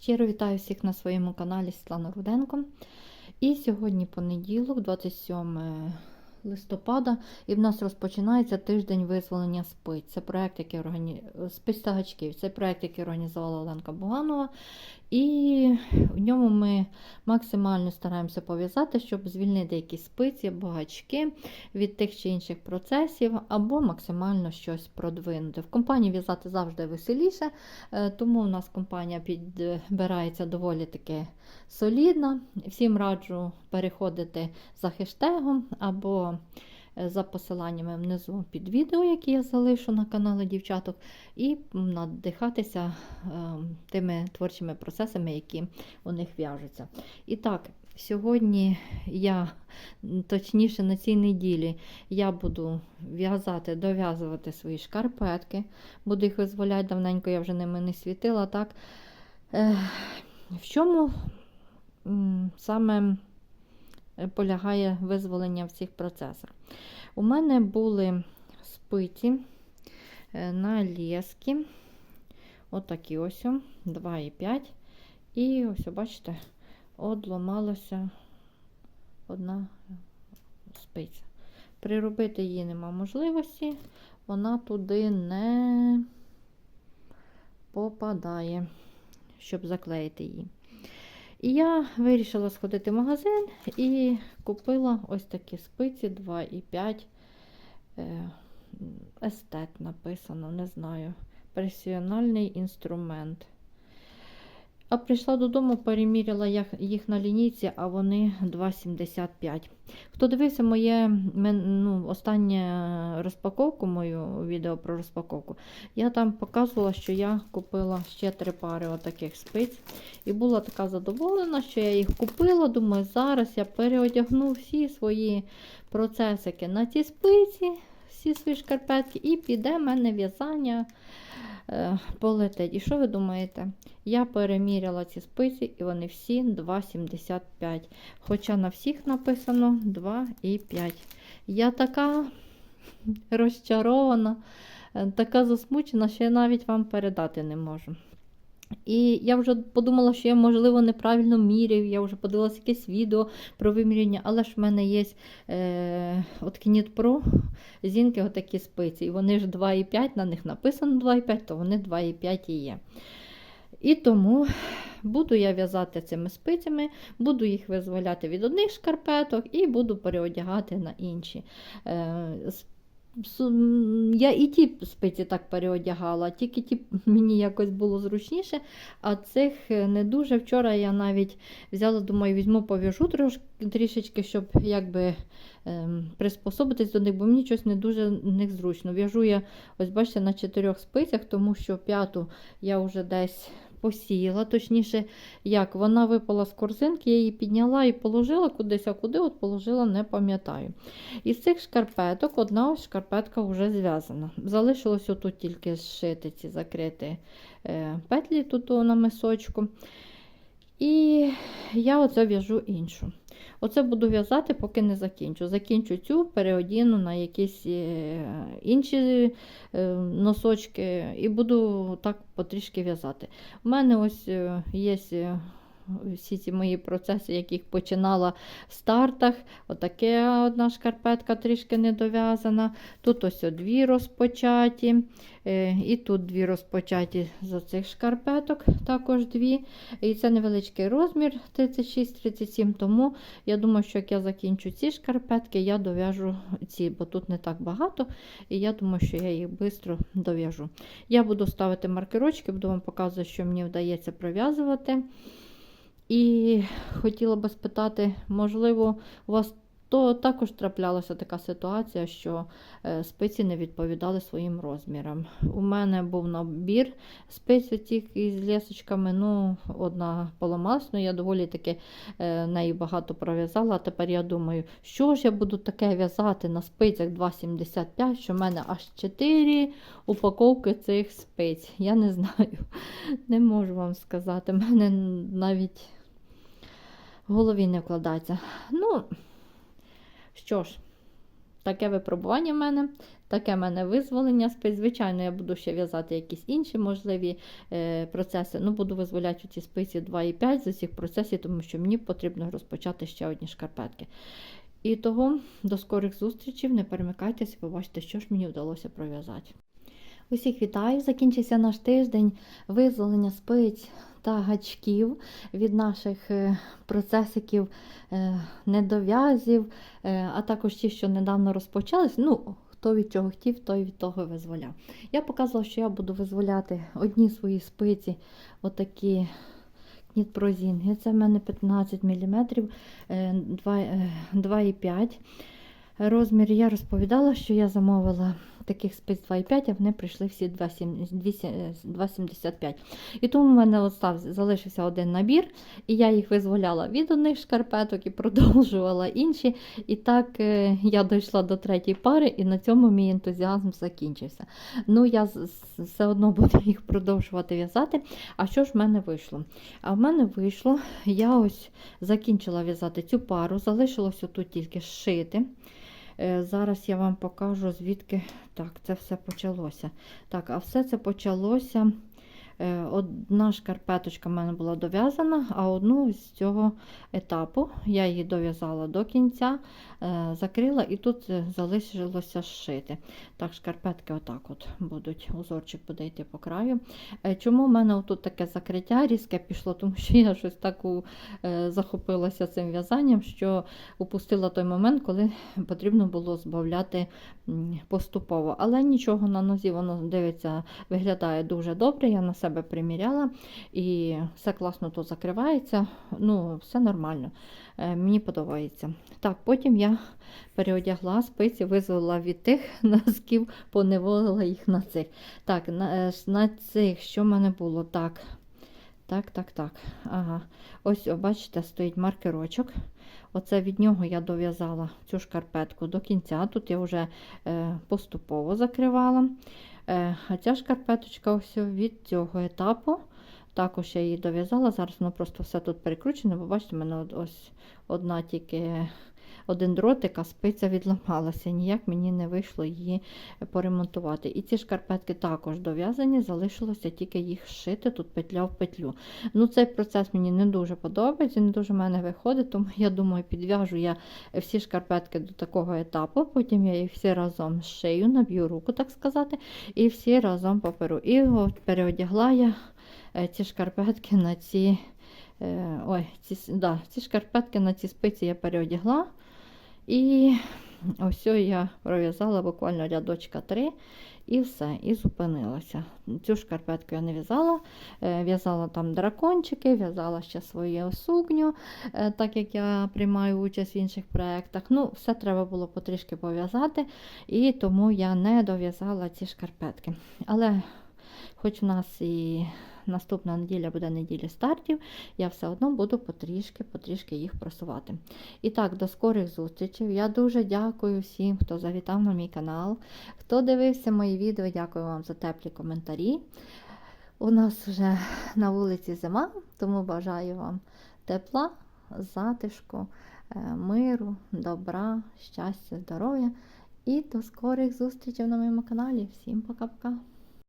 Щиро вітаю всіх на своєму каналі Світлана Руденко. І сьогодні понеділок, 27 листопада, і в нас розпочинається тиждень визволення спиць. Це проект, який органі... спиць та. Це проект, який організувала Оленка Буганова. І в ньому ми максимально стараємося пов'язати, щоб звільнити якісь спиці або гачки від тих чи інших процесів, або максимально щось продвинути. В компанії в'язати завжди веселіше, е, тому у нас компанія підбирається доволі таки солідна. Всім раджу переходити за хештегом або за посиланнями внизу під відео, які я залишу на каналі дівчаток, і надихатися е, тими творчими процесами, які у них в'яжуться. І так, сьогодні я, точніше на цій неділі, я буду в'язати, дов'язувати свої шкарпетки. Буду їх визволяти давненько, я вже ними не світила. так. Е, В чому саме полягає визволення в цих процесах? У мене були спиці е, на лески, отакі ось, 2,5. І ось, бачите, одламалася одна спиця. Приробити її нема можливості, вона туди не попадає, щоб заклеїти її. І я вирішила сходити в магазин і купила ось такі спиці 2,5 е, естет написано, не знаю. персіональний інструмент. А прийшла додому, переміряла їх- на лінійці, а вони 2,75. Хто дивився моє ну, останнє розпаковку, мою відео про розпаковку, я там показувала, що я купила ще три пари отаких спиць. І була така задоволена, що я їх купила. Думаю, зараз я переодягну всі свої процесики на ці спиці, всі свої шкарпетки, і піде в мене в'язання полетить. І що ви думаєте? Я переміряла ці спиці, і вони всі 2,75. Хоча на всіх написано 2,5. Я така розчарована, е, така засмучена, що я навіть вам передати не можу. І я вже подумала, що я, можливо, неправильно міряю. Я вже подивилася якесь відео про виміряння, але ж в мене є е, от Knit Pro зінки отакі спиці. І вони ж 2,5, на них написано 2,5, то вони 2,5 і є. І тому буду я в'язати цими спицями, буду їх визволяти від одних шкарпеток і буду переодягати на інші. Е, я і ті спиці так переодягала, тільки ті мені якось було зручніше, а цих е, не дуже. Вчора я навіть взяла, думаю, візьму пов'яжу трішечки, щоб якби ем, приспособитись до них, бо мені щось не дуже них зручно. В'яжу я, ось бачите, на чотирьох спицях, тому що п'яту я вже десь посіяла, точніше, як вона випала з корзинки, я її підняла і положила кудись, а куди от положила, не пам'ятаю. Із цих шкарпеток одна ось шкарпетка вже зв'язана. Залишилось отут тільки зшити ці закриті е, петлі тут на мисочку. І я оце в'яжу іншу. Оце буду в'язати, поки не закінчу. Закінчу цю, переодіну на якісь е, інші е, носочки і буду так потрішки в'язати. У мене ось е, є всі ці мої процеси, яких починала в стартах. Отаке одна шкарпетка трішки недов'язана. Тут ось дві розпочаті. Е, І тут дві розпочаті з оцих шкарпеток, також дві. І це невеличкий розмір 36-37, тому я думаю, що як я закінчу ці шкарпетки, я дов'яжу ці, бо тут не так багато, і я думаю, що я їх швидко дов'яжу. Я буду ставити маркерочки, буду вам показувати, що мені вдається пров'язувати. І хотіла би спитати, можливо, у вас то також траплялася така ситуація, що е, спиці не відповідали своїм розмірам. У мене був набір спиць із лісочками, ну, одна поламалась, ну я доволі таки е, неї багато пров'язала. А тепер я думаю, що ж я буду таке в'язати на спицях 2,75, що в мене аж 4 упаковки цих спиць. Я не знаю, не можу вам сказати. У мене навіть в голові не вкладається. Ну, що ж, таке випробування в мене, таке в мене визволення. Звичайно, я буду ще в'язати якісь інші можливі е, процеси. Ну, буду визволяти ці спиці 2,5 з усіх процесів, тому що мені потрібно розпочати ще одні шкарпетки. І того до скорих зустрічей, не перемикайтеся, побачите, що ж мені вдалося пров'язати. Усіх вітаю! Закінчився наш тиждень визволення спиць та гачків від наших е, процесиків е, недов'язів, е, а також ті, що недавно розпочались. Ну, хто від чого хотів, той від того визволяв. Я показувала, що я буду визволяти одні свої спиці, отакі кнітпрозінги. Це в мене 15 мм, 2,5 розмір. Я розповідала, що я замовила таких спиць 2,5, а вони прийшли всі 2,75. І тому в мене остав, залишився один набір, і я їх визволяла від одних шкарпеток і продовжувала інші. І так е, я дійшла до третьої пари, і на цьому мій ентузіазм закінчився. Ну, я все одно буду їх продовжувати в'язати. А що ж в мене вийшло? А в мене вийшло, я ось закінчила в'язати цю пару, залишилося тут тільки зшити. Е, Зараз я вам покажу, звідки так, це все почалося. Так, а все це почалося. Е, Одна шкарпеточка в мене була дов'язана, а одну з цього етапу я її дов'язала до кінця, е, закрила і тут е, залишилося зшити. Так, шкарпетки отак от будуть, узорчик буде йти по краю. Чому в мене тут таке закриття різке пішло? Тому що я щось так у- захопилася цим в'язанням, що упустила той момент, коли потрібно було збавляти поступово. Але нічого на нозі воно дивиться, виглядає дуже добре. Я на себе приміряла і все класно тут закривається. Ну, все нормально. Е, Мені подобається. Так, потім я переодягла спиці, визвала від тих носків, поневолила їх на цих. Так, на, е, на цих, що в мене було? Так. Так, так, так. Ага. Ось, бачите, стоїть маркерочок. Оце від нього я дов'язала цю шкарпетку до кінця. Тут я вже е, поступово закривала. Е, а ця шкарпеточка ось від цього етапу. Також я її дов'язала. Зараз воно просто все тут перекручене, бо бачите, в мене ось одна тільки один дротик, а спиця відламалася. Ніяк мені не вийшло її поремонтувати. І ці шкарпетки також дов'язані, залишилося тільки їх шити тут петля в петлю. Ну, Цей процес мені не дуже подобається, не дуже в мене виходить, тому я думаю, підв'яжу я всі шкарпетки до такого етапу, потім я їх всі разом шию, наб'ю руку, так сказати, і всі разом поперу. І от переодягла я е, ці шкарпетки на ці. е, Ой, ці, да, ці шкарпетки на ці спиці я переодягла. І ось я пров'язала буквально рядочка 3 і все, і зупинилася. Цю шкарпетку я не в'язала, е, в'язала там дракончики, в'язала ще свою сукню, е, так як я приймаю участь в інших проєктах. Ну, все треба було потрішки пов'язати, і тому я не дов'язала ці шкарпетки. Але хоч в нас і наступна неділя буде неділя стартів, я все одно буду потрішки, потрішки їх просувати. І так, до скорих зустрічей. Я дуже дякую всім, хто завітав на мій канал, хто дивився мої відео. Дякую вам за теплі коментарі. У нас вже на вулиці зима, тому бажаю вам тепла, затишку, е, миру, добра, щастя, здоров'я. І до скорих зустрічей на моєму каналі. Всім пока-пока!